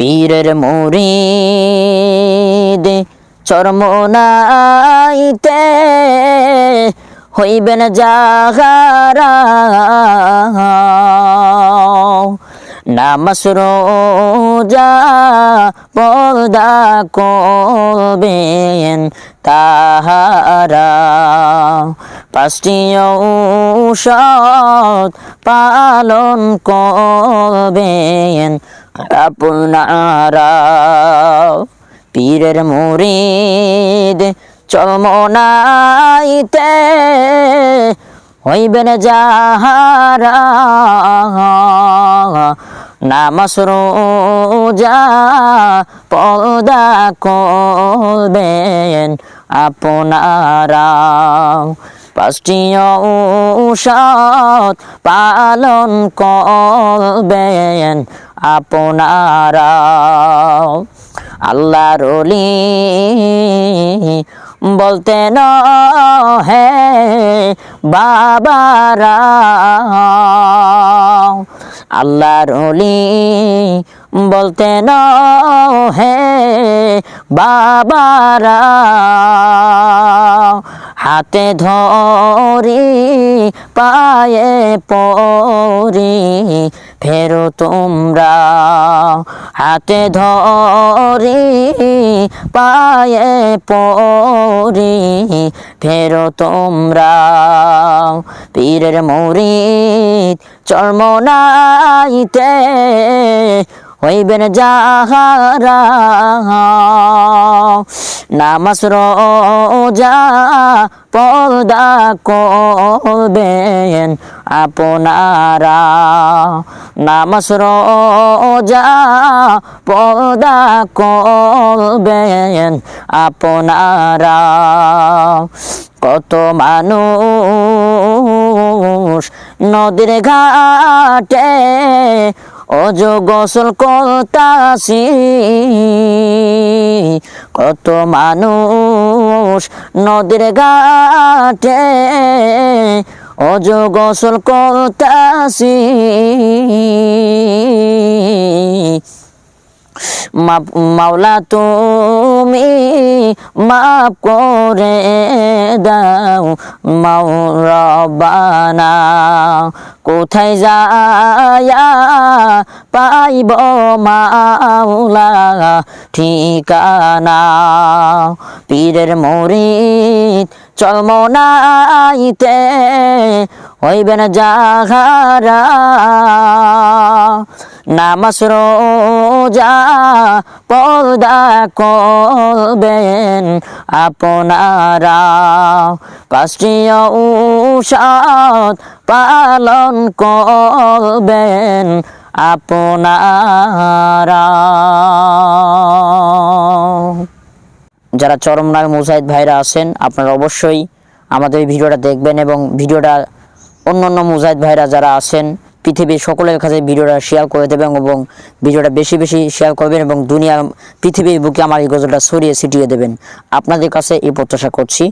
পীরের মুরিদ চরমনাইতে হইবেন যাহারা। নামাজ রোজা পর্দা করবেন তাহারা। পাঁচটি ঔষধ পালন করবেন আপনারা পীরের মুরিদ চলমনাইতে হইবেন যাহারা নামাজ রোজা পদা করবেন আপনারা পাঁচটি ঔষধ পালন করবেন আপনারা আল্লাহ রলি বলতে ন হে বাবারা। আল্লাহ রলি বলতে ন হে বাবারা। হাতে ধরি, পায়ে পরি ফেরো তোমরা হাতে ধরি পায়ে পরি ফেরো তোমরা পীরের মরিদ চর্মনাইতে হইবেন যাহারা। নামাজ রোজা পর্দা করবেন আপনারা। নামাজ রোজা পর্দা করবেন আপনারা। কত মানুষ নদীর ঘাটে অজ গোসল করতাছি কত মানুষ নদীর ঘাটে অজ গোসল করতাছি মাপ- মাওলা তুমি মাপ করে দাও মাওরবানা কোথায় যায়া পাইব মাওলা ঠিকানা? পীরের মরিদ চলমনাইতে হইবেন যাহারা নামাজ রোজা পর্দা করবেন আপনারা। পাঁচটি ঔষধ পালন করবেন আপনারা। যারা চরমনার মুজাহিদ ভাইরা আছেন, আপনারা অবশ্যই আমাদের এই ভিডিওটা দেখবেন এবং ভিডিওটা অন্য অন্য মুজাহিদ ভাইরা যারা আছেন পৃথিবীর সকলের কাছে ভিডিওটা শেয়ার করে দেবেন এবং ভিডিওটা বেশি বেশি শেয়ার করবেন এবং দুনিয়ার পৃথিবীর বুকে আমার এই গজলটা ছড়িয়ে ছিটিয়ে দেবেন। আপনাদের কাছে এই প্রত্যাশা করছি।